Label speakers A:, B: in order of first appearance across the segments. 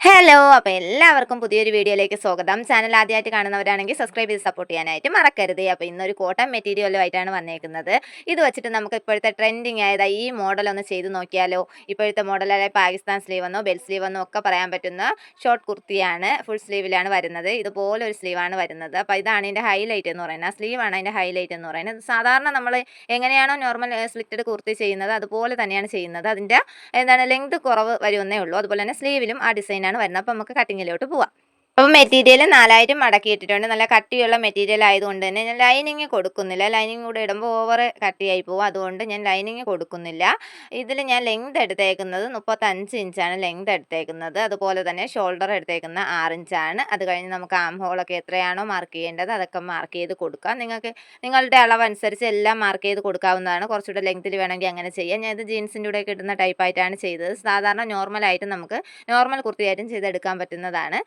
A: Hello അപ്പോൾ എല്ലാവർക്കും പുതിയൊരു വീഡിയോയിലേക്ക് സ്വാഗതം. ചാനൽ ആദ്യമായിട്ട് കാണുന്നവരാണെങ്കിൽ സബ്സ്ക്രൈബ് ചെയ്ത് സപ്പോർട്ട് ചെയ്യാനായിട്ട് മറക്കരുത്. അപ്പോൾ ഇന്നൊരു കോട്ടൺ മെറ്റീരിയലുമായിട്ടാണ് വന്നേക്കുന്നത്. ഇത് വെച്ചിട്ട് നമുക്ക് ഇപ്പോഴത്തെ ട്രെൻഡിങ് ആയത് ഈ മോഡൽ ഒന്ന് ചെയ്ത് നോക്കിയാലോ? ഇപ്പോഴത്തെ അല്ലെങ്കിൽ പാകിസ്ഥാൻ സ്ലീവ് എന്നോ ബെൽ സ്ലീവ് എന്നോ ഒക്കെ പറയാൻ പറ്റുന്ന ഷോർട്ട് കുർത്തിയാണ് ഫുൾ സ്ലീവിലാണ് വരുന്നത്. ഇതുപോലെ ഒരു സ്ലീവാണ് വരുന്നത്. അപ്പോൾ ഇതാണ് ഇതിന്റെ ഹൈലൈറ്റ് എന്ന് പറയുന്നത്. സ്ലീവാണ് അതിന്റെ ഹൈലൈറ്റ് എന്ന് പറയുന്നത്. സാധാരണ നമ്മൾ എങ്ങനെയാണോ നോർമൽ സ്ലിറ്റഡ് കുർത്തി ചെയ്യുന്നത് അതുപോലെ തന്നെയാണ് ചെയ്യുന്നത്. അതിന്റെ എന്താണ് ലെങ്ത് കുറവ് വരുമെന്നേ ഉള്ളൂ. അതുപോലെ തന്നെ സ്ലീവിലും ആ ഡിസൈനാണ് വരുന്നത്. അപ്പോൾ നമുക്ക് കട്ടിങ്ങിലോട്ട് പോവാം. അപ്പോൾ മെറ്റീരിയൽ നാലായിരം മടക്കി ഇട്ടിട്ടുണ്ട് നല്ല കട്ടിയുള്ള മെറ്റീരിയൽ ആയതുകൊണ്ട് തന്നെ ഞാൻ ലൈനിങ് കൊടുക്കുന്നില്ല. ലൈനിങ് കൂടെ ഇടുമ്പോൾ ഓവർ കട്ടിയായി പോകും. അതുകൊണ്ട് ഞാൻ ലൈനിങ് കൊടുക്കുന്നില്ല. ഇതിൽ ഞാൻ ലെങ്ത് എടുത്തേക്കുന്നത് മുപ്പത്തഞ്ച് ഇഞ്ചാണ് ലെങ്ത് എടുത്തേക്കുന്നത്. അതുപോലെ തന്നെ ഷോൾഡർ എടുത്തേക്കുന്ന ആറിഞ്ചാണ് അത് കഴിഞ്ഞ് നമുക്ക് ആം ഹോളൊക്കെ എത്രയാണോ മാർക്ക് ചെയ്യേണ്ടത് അതൊക്കെ മാർക്ക് ചെയ്ത് കൊടുക്കാം. നിങ്ങൾക്ക് നിങ്ങളുടെ അളവനുസരിച്ച് എല്ലാം മാർക്ക് ചെയ്ത് കൊടുക്കാവുന്നതാണ്. കുറച്ചുകൂടെ ലെങ്ത്തിൽ വേണമെങ്കിൽ അങ്ങനെ ചെയ്യാം. ഞാൻ ഇത് ജീൻസിന്റെ കൂടെ കിട്ടുന്ന ടൈപ്പായിട്ടാണ് ചെയ്തത്. സാധാരണ നോർമലായിട്ട് നമുക്ക് നോർമൽ കുർത്തിയായിട്ടും ചെയ്തെടുക്കാൻ പറ്റുന്നതാണ്.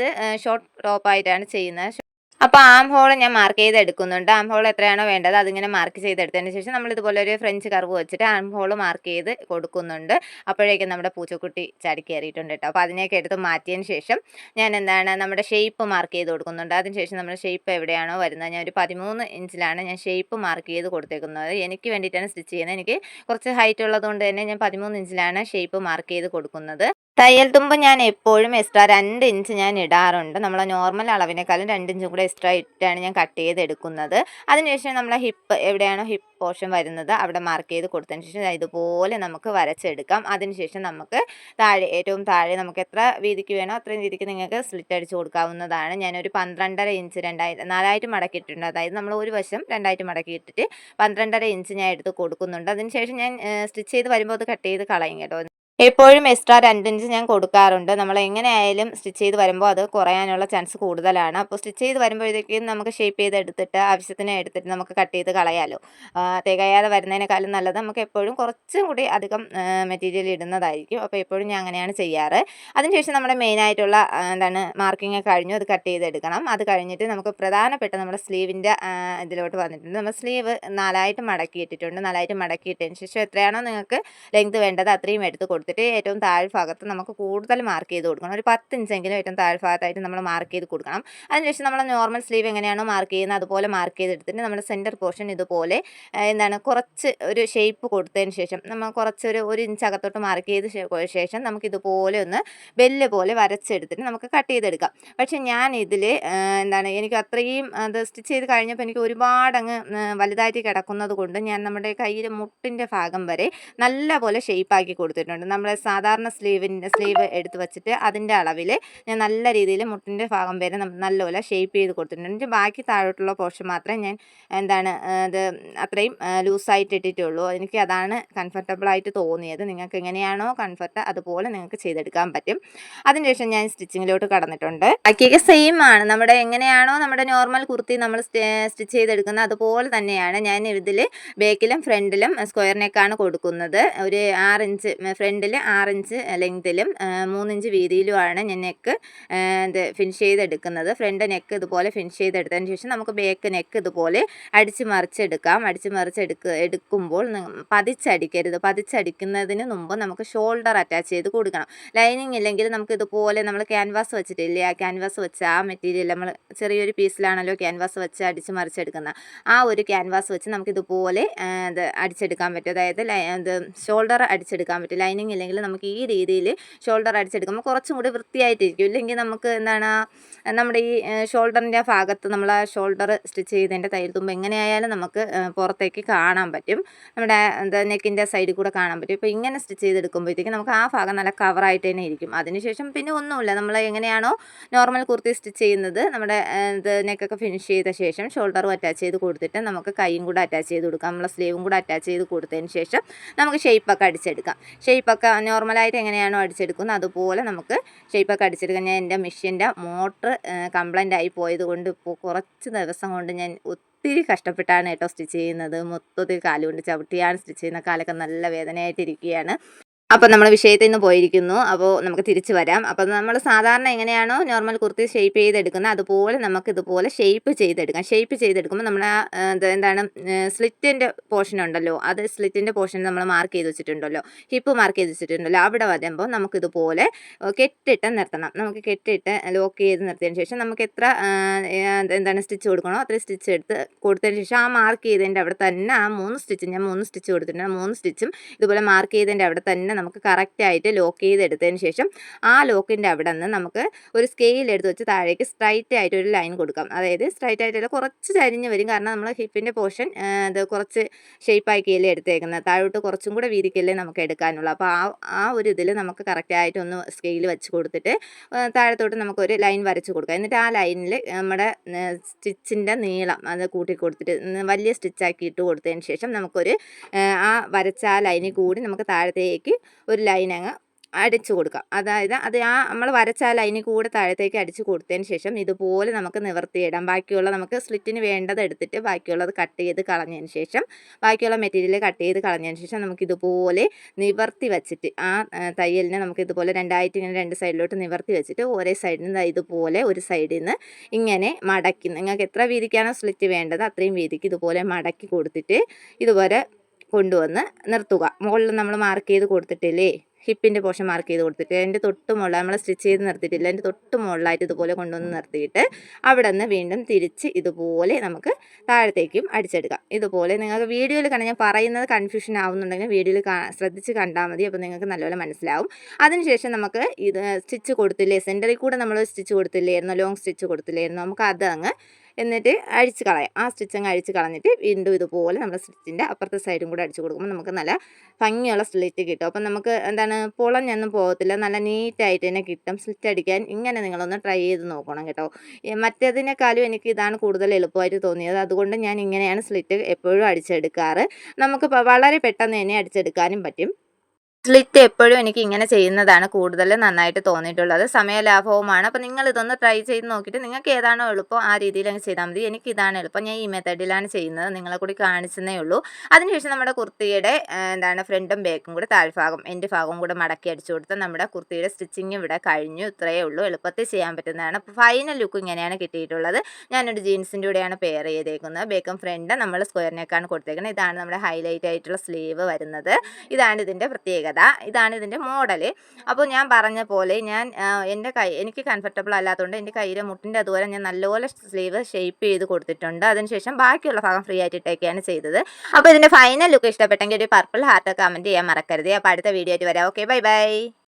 A: ഞാനിത് ഷോർട്ട് ടോപ്പായിട്ടാണ് ചെയ്യുന്നത്. അപ്പോൾ ആം ഹോൾ ഞാൻ മാർക്ക് ചെയ്ത് എടുക്കുന്നുണ്ട് ആം ഹോൾ എത്രയാണോ വേണ്ടത് അതിങ്ങനെ മാർക്ക് ചെയ്തെടുത്തതിന് ശേഷം നമ്മൾ ഇതുപോലെ ഒരു ഫ്രഞ്ച് കർവ് വെച്ചിട്ട് ആം ഹോൾ മാർക്ക് ചെയ്ത് കൊടുക്കുന്നുണ്ട്. അപ്പോഴേക്കും നമ്മുടെ പൂച്ചക്കുട്ടി ചാടി കയറിയിട്ടുണ്ട് കേട്ടോ. അപ്പോൾ അതിനെയൊക്കെ എടുത്ത് മാറ്റിയതിന് ശേഷം ഞാൻ എന്താണ് നമ്മുടെ ഷേപ്പ് മാർക്ക് ചെയ്ത് കൊടുക്കുന്നുണ്ട്. അതിന് ശേഷം നമ്മുടെ ഷേപ്പ് എവിടെയാണോ വരുന്നത്. ഞാൻ ഒരു പതിമൂന്ന് ഇഞ്ചിലാണ് ഞാൻ ഷേപ്പ് മാർക്ക് ചെയ്ത് കൊടുത്തേക്കുന്നത്. എനിക്ക് വേണ്ടിയിട്ടാണ് സ്റ്റിച്ച് ചെയ്യുന്നത്. എനിക്ക് കുറച്ച് ഹൈറ്റ് ഉള്ളതുകൊണ്ട് തന്നെ ഞാൻ പതിമൂന്ന് ഇഞ്ചിലാണ് ഷേപ്പ് മാർക്ക് ചെയ്ത് കൊടുക്കുന്നത്. തയ്യൽ തുമ്പ് ഞാൻ എപ്പോഴും എക്സ്ട്രാ രണ്ട് ഇഞ്ച് ഞാൻ ഇടാറുണ്ട്. നമ്മളെ നോർമൽ അളവിനേക്കാളും രണ്ട് ഇഞ്ചും കൂടെ എക്സ്ട്രാ ഇട്ടാണ് ഞാൻ കട്ട് ചെയ്ത് എടുക്കുന്നത് അതിനുശേഷം നമ്മളെ ഹിപ്പ് എവിടെയാണോ ഹിപ്പ് പോർഷൻ വരുന്നത് അവിടെ മാർക്ക് ചെയ്ത് കൊടുത്തതിന് ശേഷം ഇതുപോലെ നമുക്ക് വരച്ചെടുക്കാം. അതിനുശേഷം നമുക്ക് താഴെ ഏറ്റവും താഴെ നമുക്ക് എത്ര വീതിക്ക് വേണോ അത്രയും വീതിക്ക് നിങ്ങൾക്ക് സ്ലിറ്റ് അടിച്ച് കൊടുക്കാവുന്നതാണ്. ഞാനൊരു പന്ത്രണ്ടര ഇഞ്ച് രണ്ടായിരം നാലായിട്ട് മടക്കിയിട്ടുണ്ട്. അതായത് നമ്മൾ ഒരു വശം രണ്ടായിട്ട് മടക്കിയിട്ടിട്ട് പന്ത്രണ്ടര ഇഞ്ച് ഞാൻ എടുത്ത് കൊടുക്കുന്നുണ്ട്. അതിനുശേഷം ഞാൻ സ്റ്റിച്ച് ചെയ്ത് വരുമ്പോൾ അത് കട്ട് ചെയ്ത് കളയും കേട്ടോ. എപ്പോഴും എക്സ്ട്രാ രണ്ടിഞ്ച് ഞാൻ കൊടുക്കാറുണ്ട്. നമ്മൾ എങ്ങനെയായാലും സ്റ്റിച്ച് ചെയ്ത് വരുമ്പോൾ അത് കുറയാനുള്ള ചാൻസ് കൂടുതലാണ്. അപ്പോൾ സ്റ്റിച്ച് ചെയ്ത് വരുമ്പോഴത്തേക്കും നമുക്ക് ഷേപ്പ് ചെയ്ത് എടുത്തിട്ട് ആവശ്യത്തിന് എടുത്തിട്ട് നമുക്ക് കട്ട് ചെയ്ത് കളയാലോ. തികയാതെ വരുന്നതിനേക്കാളും നല്ലത് നമുക്ക് എപ്പോഴും കുറച്ചും കൂടി അധികം മെറ്റീരിയൽ ഇടുന്നതായിരിക്കും. അപ്പോൾ എപ്പോഴും ഞാൻ അങ്ങനെയാണ് ചെയ്യാറ്. അതിനുശേഷം നമ്മുടെ മെയിനായിട്ടുള്ള എന്താണ് മാർക്കിംഗ് കഴിഞ്ഞു. അത് കട്ട് ചെയ്തെടുക്കണം അത് കഴിഞ്ഞിട്ട് നമുക്ക് പ്രധാനപ്പെട്ട നമ്മുടെ സ്ലീവിന്റെ ഇതിലോട്ട് വന്നിട്ടുണ്ട്. നമ്മൾ സ്ലീവ് നാലായിട്ട് മടക്കിയിട്ടിട്ടുണ്ട്. നാലായിട്ട് മടക്കിയിട്ടതിന് ശേഷം എത്രയാണോ നിങ്ങൾക്ക് ലെങ്ത് വേണ്ടത് അത്രയും എടുത്ത് കൊടുത്തു കൊടുത്തിട്ട് ഏറ്റവും താഴ്ഭാഗത്ത് നമുക്ക് കൂടുതൽ മാർക്ക് ചെയ്ത് കൊടുക്കണം. ഒരു പത്ത് ഇഞ്ചെങ്കിലും ഏറ്റവും താഴെ ഭാഗത്തായിട്ട് നമ്മൾ മാർക്ക് ചെയ്ത് കൊടുക്കണം. അതിനുശേഷം നമ്മൾ നോർമൽ സ്ലീവ് എങ്ങനെയാണോ മാർക്ക് ചെയ്യുന്നത് അതുപോലെ മാർക്ക് ചെയ്തെടുത്തിട്ട് നമ്മുടെ സെന്റർ പോർഷൻ ഇതുപോലെ എന്താണ് കുറച്ച് ഒരു ഷേപ്പ് കൊടുത്തതിന് ശേഷം നമ്മൾ കുറച്ചൊരു ഒരു ഇഞ്ച് അകത്തോട്ട് മാർക്ക് ചെയ്ത ശേഷം നമുക്ക് ഇതുപോലെ ഒന്ന് ബെല്ല് പോലെ വരച്ചെടുത്തിട്ട് നമുക്ക് കട്ട് ചെയ്തെടുക്കാം. പക്ഷേ ഞാൻ ഇതിൽ എന്താണ് എനിക്ക് അത്രയും അത് സ്റ്റിച്ച് ചെയ്ത് കഴിഞ്ഞപ്പോൾ എനിക്ക് ഒരുപാട് അങ്ങ് വലുതായിട്ട് കിടക്കുന്നത് കൊണ്ട് ഞാൻ നമ്മുടെ കയ്യിൽ മുട്ടിന്റെ ഭാഗം വരെ നല്ല പോലെ ഷേപ്പാക്കി കൊടുത്തിട്ടുണ്ട്. നമ്മൾ സാധാരണ സ്ലീവിന്റെ സ്ലീവ് എടുത്ത് വെച്ചിട്ട് അതിന്റെ അളവിൽ ഞാൻ നല്ല രീതിയിൽ മുട്ടിന്റെ ഭാഗം വരെ നല്ലപോലെ ഷേപ്പ് ചെയ്ത് കൊടുത്തിട്ടുണ്ട്. ബാക്കി താഴോട്ടുള്ള പോർഷൻ മാത്രമേ ഞാൻ എന്താണ് അത് അത്രയും ലൂസായിട്ട് ഇട്ടിട്ടുള്ളൂ. എനിക്ക് അതാണ് കംഫർട്ടബിളായിട്ട് തോന്നിയത്. നിങ്ങൾക്ക് എങ്ങനെയാണോ കംഫർട്ട് അതുപോലെ നിങ്ങൾക്ക് ചെയ്തെടുക്കാൻ പറ്റും. അതിനുശേഷം ഞാൻ സ്റ്റിച്ചിങ്ങിലോട്ട് കടന്നിട്ടുണ്ട്. ബാക്കിയൊക്കെ സെയിം ആണ്. നമ്മുടെ എങ്ങനെയാണോ നമ്മുടെ നോർമൽ കുർത്തി നമ്മൾ സ്റ്റിച്ച് ചെയ്തെടുക്കുന്നത് അതുപോലെ തന്നെയാണ് ഞാൻ ഇതിൽ ബാക്കിലും ഫ്രണ്ടിലും സ്ക്വയർ നെക്കാണ് കൊടുക്കുന്നത്. ഒരു ആറ് ഇഞ്ച് ഫ്രണ്ടിൽ ആറ് ആറിഞ്ച് ലെങ്തിലും മൂന്നിഞ്ച് വീതിയിലുമാണ് ഞാൻ നെക്ക് ഇത് ഫിനിഷ് ചെയ്തെടുക്കുന്നത്. ഫ്രണ്ട് നെക്ക് ഇതുപോലെ ഫിനിഷ് ചെയ്തെടുത്തതിന് ശേഷം നമുക്ക് ബേക്ക് നെക്ക് ഇതുപോലെ അടിച്ച് മറിച്ചെടുക്കാം. അടിച്ച് മറിച്ചെടുക്ക എടുക്കുമ്പോൾ പതിച്ചടിക്കരുത്. പതിച്ചടിക്കുന്നതിന് മുമ്പ് നമുക്ക് ഷോൾഡർ അറ്റാച്ച് ചെയ്ത് കൊടുക്കണം. ലൈനിങ് ഇല്ലെങ്കിൽ നമുക്ക് ഇതുപോലെ നമ്മൾ ക്യാൻവാസ് വെച്ചിട്ടില്ലേ? ആ ക്യാൻവാസ് വെച്ച് ആ മെറ്റീരിയൽ നമ്മൾ ചെറിയൊരു പീസിലാണല്ലോ ക്യാൻവാസ് വെച്ച് അടിച്ച് മറിച്ചെടുക്കുന്നത്. ആ ഒരു ക്യാൻവാസ് വെച്ച് നമുക്കിതുപോലെ ഇത് അടിച്ചെടുക്കാൻ പറ്റും. അതായത് ഇത് ഷോൾഡർ അടിച്ചെടുക്കാൻ പറ്റും. ലൈനിങ് ഇല്ലെങ്കിൽ നമുക്ക് ഈ രീതിയിൽ ഷോൾഡർ അടിച്ചെടുക്കുമ്പോൾ കുറച്ചും കൂടി വൃത്തിയായിട്ടിരിക്കും. ഇല്ലെങ്കിൽ നമുക്ക് എന്താണ് നമ്മുടെ ഈ ഷോൾഡറിന്റെ ഭാഗത്ത് നമ്മൾ ആ ഷോൾഡർ സ്റ്റിച്ച് ചെയ്തതിന്റെ തയ്യൽ എങ്ങനെയായാലും നമുക്ക് പുറത്തേക്ക് കാണാൻ പറ്റും. നമ്മുടെ നെക്കിന്റെ സൈഡിൽ കൂടെ കാണാൻ പറ്റും. ഇപ്പോൾ ഇങ്ങനെ സ്റ്റിച്ച് ചെയ്തെടുക്കുമ്പോഴത്തേക്കും നമുക്ക് ആ ഭാഗം നല്ല കവറായിട്ട് തന്നെ ഇരിക്കും. അതിനുശേഷം പിന്നെ ഒന്നുമില്ല. നമ്മൾ എങ്ങനെയാണോ നോർമൽ കുർത്തി സ്റ്റിച്ച് ചെയ്യുന്നത് നമ്മുടെ ഇത് നെക്കൊക്കെ ഫിനിഷ് ചെയ്ത ശേഷം ഷോൾഡറും അറ്റാച്ച് ചെയ്ത് കൊടുത്തിട്ട് നമുക്ക് കൈയും കൂടെ അറ്റാച്ച് ചെയ്ത് കൊടുക്കാം. നമ്മളെ സ്ലീവും കൂടെ അറ്റാച്ച് ചെയ്ത് കൊടുത്തതിന് ശേഷം നമുക്ക് ഷേപ്പൊക്കെ അടിച്ചെടുക്കാം. ഷേപ്പൊക്കെ നോർമലായിട്ട് എങ്ങനെയാണോ അടിച്ചെടുക്കുന്നത് അതുപോലെ നമുക്ക് ഷേപ്പൊക്കെ അടിച്ചെടുക്കാൻ ഞാൻ എന്റെ മെഷീന്റെ മോട്ടർ കംപ്ലൈന്റ് ആയി പോയത് കൊണ്ട് ഇപ്പോൾ കുറച്ച് ദിവസം കൊണ്ട് ഞാൻ ഒത്തിരി കഷ്ടപ്പെട്ടാണ് കേട്ടോ സ്റ്റിച്ച് ചെയ്യുന്നത്. മൊത്തത്തിൽ കാലുകൊണ്ട് ചവിട്ടിയാണ് സ്റ്റിച്ച് ചെയ്യുന്ന കാലൊക്കെ നല്ല വേദനയായിട്ടിരിക്കുകയാണ്. അപ്പോൾ നമ്മൾ വിഷയത്തിൽ നിന്ന് പോയിരിക്കുന്നു. അപ്പോൾ നമുക്ക് തിരിച്ചു വരാം. അപ്പോൾ നമ്മൾ സാധാരണ എങ്ങനെയാണോ നോർമൽ കുർത്തി ഷേപ്പ് ചെയ്തെടുക്കുന്നത് അതുപോലെ നമുക്ക് ഇതുപോലെ ഷേപ്പ് ചെയ്തെടുക്കാം. ഷേപ്പ് ചെയ്തെടുക്കുമ്പോൾ നമ്മൾ എന്താണ് സ്ലിറ്റിന്റെ പോർഷൻ ഉണ്ടല്ലോ അത് സ്ലിറ്റിന്റെ പോർഷൻ നമ്മൾ മാർക്ക് ചെയ്ത് വെച്ചിട്ടുണ്ടല്ലോ ഹിപ്പ് മാർക്ക് ചെയ്ത് വെച്ചിട്ടുണ്ടല്ലോ അവിടെ വരുമ്പോൾ നമുക്കിതുപോലെ കെട്ടിട്ട് നിർത്തണം. നമുക്ക് കെട്ടിട്ട് ലോക്ക് ചെയ്ത് നിർത്തിയതിന് ശേഷം നമുക്ക് എത്ര എന്താണ് സ്റ്റിച്ച് കൊടുക്കണോ അത്രയും സ്റ്റിച്ച് എടുത്ത് കൊടുത്തതിന് ശേഷം ആ മാർക്ക് ചെയ്തതിന്റെ അവിടെ തന്നെ ആ മൂന്ന് സ്റ്റിച്ച് ഞാൻ മൂന്ന് സ്റ്റിച്ച് കൊടുത്തിട്ടുണ്ട്. മൂന്ന് സ്റ്റിച്ചും ഇതുപോലെ മാർക്ക് ചെയ്തതിന്റെ അവിടെ തന്നെ നമുക്ക് കറക്റ്റായിട്ട് ലോക്ക് ചെയ്തെടുത്തതിന് ശേഷം ആ ലോക്കിന്റെ അവിടെ നിന്ന് നമുക്ക് ഒരു സ്കെയിൽ എടുത്ത് വെച്ച് താഴേക്ക് സ്ട്രൈറ്റ് ആയിട്ട് ഒരു ലൈൻ കൊടുക്കാം. അതായത് സ്ട്രൈറ്റ് ആയിട്ടല്ല കുറച്ച് ചരിഞ്ഞ് വരും. കാരണം നമ്മൾ ഹിപ്പിന്റെ പോർഷൻ ഇത് കുറച്ച് ഷേപ്പാക്കിയല്ലേ എടുത്തേക്കുന്നത്. താഴോട്ട് കുറച്ചും കൂടെ വീതിക്കല്ലേ നമുക്ക് എടുക്കാനുള്ളൂ. അപ്പോൾ ആ ആ ഒരു ഇതിൽ നമുക്ക് കറക്റ്റായിട്ട് ഒന്ന് സ്കെയിൽ വെച്ച് കൊടുത്തിട്ട് താഴത്തോട്ട് നമുക്കൊരു ലൈൻ വരച്ച് കൊടുക്കാം. എന്നിട്ട് ആ ലൈനിൽ നമ്മുടെ സ്റ്റിച്ചിന്റെ നീളം അത് കൂട്ടി കൊടുത്തിട്ട് വലിയ സ്റ്റിച്ചാക്കി ഇട്ട് കൊടുത്തതിന് ശേഷം നമുക്കൊരു ആ വരച്ച ആ ലൈനിൽ കൂടി നമുക്ക് താഴത്തേക്ക് ഒരു ലൈൻ അങ്ങ് അടിച്ചു കൊടുക്കാം. അതായത് അത് ആ നമ്മൾ വരച്ച ആ ലൈനിൽ കൂടെ താഴത്തേക്ക് അടിച്ചു കൊടുത്തതിന് ശേഷം ഇതുപോലെ നമുക്ക് നിവർത്തിയിടാം. ബാക്കിയുള്ള നമുക്ക് സ്ലിറ്റിന് വേണ്ടത് എടുത്തിട്ട് ബാക്കിയുള്ളത് കട്ട് ചെയ്ത് കളഞ്ഞതിന് ശേഷം ബാക്കിയുള്ള മെറ്റീരിയൽ കട്ട് ചെയ്ത് കളഞ്ഞതിന് ശേഷം നമുക്ക് ഇതുപോലെ നിവർത്തി വെച്ചിട്ട് ആ തയ്യലിനെ നമുക്ക് ഇതുപോലെ രണ്ടായിട്ട് ഇങ്ങനെ രണ്ട് സൈഡിലോട്ട് നിവർത്തി വെച്ചിട്ട് ഒരേ സൈഡിൽ നിന്ന് ഇതുപോലെ ഒരു സൈഡിൽ നിന്ന് ഇങ്ങനെ മടക്കി. നിങ്ങൾക്ക് എത്ര വീതിക്കാണോ സ്ലിറ്റ് വേണ്ടത് അത്രയും വീതിക്ക് ഇതുപോലെ മടക്കി കൊടുത്തിട്ട് ഇതുപോലെ കൊണ്ടുവന്ന് നിർത്തുക. മുകളിൽ നമ്മൾ മാർക്ക് ചെയ്ത് കൊടുത്തിട്ടില്ലേ? ഹിപ്പിന്റെ പോർഷൻ മാർക്ക് ചെയ്ത് കൊടുത്തിട്ട് അതിന്റെ തൊട്ട് മുകളിൽ നമ്മൾ സ്റ്റിച്ച് ചെയ്ത് നിർത്തിയിട്ടില്ല? അതിന്റെ തൊട്ട് മുകളിലായിട്ട് ഇതുപോലെ കൊണ്ടുവന്ന് നിർത്തിയിട്ട് അവിടെ നിന്ന് വീണ്ടും തിരിച്ച് ഇതുപോലെ നമുക്ക് താഴത്തേക്കും അടിച്ചെടുക്കാം. ഇതുപോലെ നിങ്ങൾക്ക് വീഡിയോയിൽ കണ്ട് ഞാൻ പറയുന്നത് കൺഫ്യൂഷൻ ആവുന്നുണ്ടെങ്കിൽ വീഡിയോയിൽ ശ്രദ്ധിച്ച് കണ്ടാൽ മതി. അപ്പോൾ നിങ്ങൾക്ക് നല്ലപോലെ മനസ്സിലാവും. അതിനുശേഷം നമുക്ക് ഇത് സ്റ്റിച്ച് കൊടുത്തില്ലേ? സെന്ററിൽ കൂടെ നമ്മൾ സ്റ്റിച്ച് കൊടുത്തില്ലായിരുന്നു? ലോങ് സ്റ്റിച്ച് കൊടുത്തില്ലായിരുന്നു? നമുക്ക് അത് അങ്ങ് എന്നിട്ട് അഴിച്ച് കളയാം. ആ സ്റ്റിച്ച് അങ്ങ് അഴിച്ച് കളഞ്ഞിട്ട് വീണ്ടും ഇതുപോലെ നമ്മൾ സ്റ്റിച്ചിന്റെ അപ്പുറത്തെ സൈഡും കൂടെ അടിച്ച് കൊടുക്കുമ്പോൾ നമുക്ക് നല്ല ഭംഗിയുള്ള സ്ലിറ്റ് കിട്ടും. അപ്പം നമുക്ക് എന്താണ് പൊളഞ്ഞൊന്നും പോകത്തില്ല. നല്ല നീറ്റായിട്ട് തന്നെ കിട്ടും. സ്ലിറ്റ് അടിക്കാൻ ഇങ്ങനെ നിങ്ങളൊന്ന് ട്രൈ ചെയ്ത് നോക്കണം കേട്ടോ. മറ്റേതിനേക്കാളും എനിക്ക് ഇതാണ് കൂടുതൽ എളുപ്പമായിട്ട് തോന്നിയത്. അതുകൊണ്ട് ഞാൻ ഇങ്ങനെയാണ് സ്ലിറ്റ് എപ്പോഴും അടിച്ചെടുക്കാറ്. നമുക്ക് വളരെ പെട്ടെന്ന് തന്നെ അടിച്ചെടുക്കാനും പറ്റും. സ്ലിറ്റ് എപ്പോഴും എനിക്ക് ഇങ്ങനെ ചെയ്യുന്നതാണ് കൂടുതൽ നന്നായിട്ട് തോന്നിയിട്ടുള്ളത്. സമയലാഭവുമാണ്. അപ്പോൾ നിങ്ങൾ ഇതൊന്ന് ട്രൈ ചെയ്ത് നോക്കിയിട്ട് നിങ്ങൾക്ക് ഏതാണോ എളുപ്പം ആ രീതിയിൽ അങ്ങ് ചെയ്താൽ മതി. എനിക്ക് ഇതാണ് എളുപ്പം. ഞാൻ ഈ മെത്തേഡിലാണ് ചെയ്യുന്നത്. നിങ്ങളെ കൂടി കാണിച്ചതേ ഉള്ളൂ. അതിനുശേഷം നമ്മുടെ കുർത്തിയുടെ എന്താണ് ഫ്രണ്ടും ബാക്കും കൂടി താഴ്ഭാഗം എന്റെ ഭാഗവും കൂടെ മടക്കി അടിച്ചു കൊടുത്ത് നമ്മുടെ കുർത്തിയുടെ സ്റ്റിച്ചിങ് ഇവിടെ കഴിഞ്ഞു. ഇത്രയേ ഉള്ളൂ. എളുപ്പത്തിൽ ചെയ്യാൻ പറ്റുന്നതാണ്. അപ്പോൾ ഫൈനൽ ലുക്ക് ഇങ്ങനെയാണ് കിട്ടിയിട്ടുള്ളത്. ഞാനൊരു ജീൻസിന്റെ കൂടെയാണ് പെയർ ചെയ്തേക്കുന്നത്. ബേക്കും ഫ്രണ്ട് നമ്മൾ സ്ക്വയറിനേക്കാണ് കൊടുത്തേക്കുന്നത്. ഇതാണ് നമ്മുടെ ഹൈലൈറ്റ് ആയിട്ടുള്ള സ്ലീവ് വരുന്നത്. ഇതാണ് ഇതിന്റെ പ്രത്യേകത. ഇതാണ് ഇതിന്റെ മോഡൽ അപ്പോൾ ഞാൻ പറഞ്ഞ പോലെ ഞാൻ എന്റെ കൈ എനിക്ക് കംഫർട്ടബിൾ അല്ലാത്തതുകൊണ്ട് എന്റെ കയ്യിലെ മുട്ടിന്റെ അതുപോലെ ഞാൻ നല്ലപോലെ സ്ലീവ് ഷേപ്പ് ചെയ്ത് കൊടുത്തിട്ടുണ്ട്. അതിനുശേഷം ബാക്കിയുള്ള ഭാഗം ഫ്രീ ആയിട്ട് ഇട്ടേക്കാണ് ചെയ്തത്. അപ്പോൾ ഇതിന്റെ ഫൈനൽ ലുക്ക് ഇഷ്ടപ്പെട്ടെങ്കിൽ ഒരു പർപ്പിൾ ഹാർട്ട് കമന്റ് ചെയ്യാൻ മറക്കരുത്. അപ്പോൾ അടുത്ത വീഡിയോ ആയിട്ട് വരാം. Okay bye bye